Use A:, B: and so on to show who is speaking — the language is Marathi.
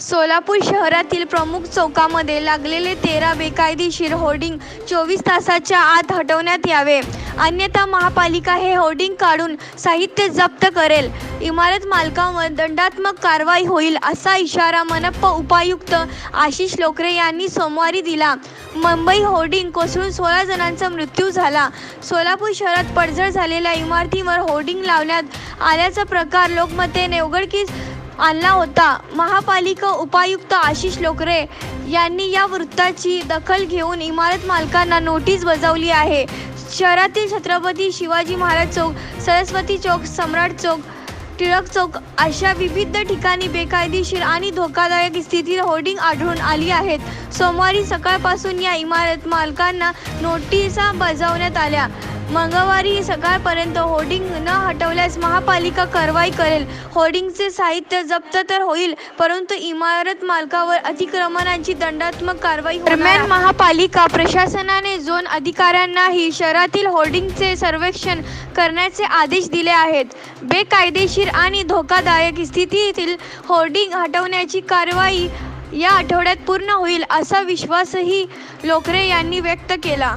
A: सोलापूर शहरातील प्रमुख चौकामध्ये लागलेले तेरा बेकायदेशीर होर्डिंग चोवीस तासाच्या आत हटवण्यात यावे. अन्यथा महापालिका हे होर्डिंग काढून साहित्य जप्त करेल. इमारत मालकावर दंडात्मक कारवाई होईल असा इशारा मनप्पा उपायुक्त आशिष लोकरे यांनी सोमवारी दिला. मुंबई होर्डिंग कोसळून सोळा जणांचा मृत्यू झाला. सोलापूर शहरात पडझड झालेल्या इमारतीवर होर्डिंग लावण्यात आल्याचा प्रकार लोकमतेने उघडकीस आणला होता. महापालिका उपायुक्त आशिष लोकरे यांनी या वृत्ताची दखल घेऊन इमारत मालकांना नोटीस बजावली आहे. शहरातील छत्रपती शिवाजी महाराज चौक सरस्वती चौक सम्राट चौक टिळक चौक अशा विविध ठिकाणी बेकायदेशीर आणि धोकादायक स्थितीत होर्डिंग आढळून आली आहेत. सोमवारी सकाळपासून या इमारत मालकांना नोटिसा बजावण्यात आल्या. मंगळवारी सकाळपर्यंत होर्डिंग न हटवल्यास महापालिका कारवाई करेल. होर्डिंगचे साहित्य जप्त तर होईल परंतु इमारत मालकावर अतिक्रमणाची दंडात्मक कारवाई दरम्यान महापालिका प्रशासनाने झोन अधिकाऱ्यांनाही शहरातील होर्डिंगचे सर्वेक्षण करण्याचे आदेश दिले आहेत. बेकायदेशीर आणि धोकादायक स्थितीतील होर्डिंग हटवण्याची कारवाई या आठवड्यात पूर्ण होईल असा विश्वासही लोकरे यांनी व्यक्त केला.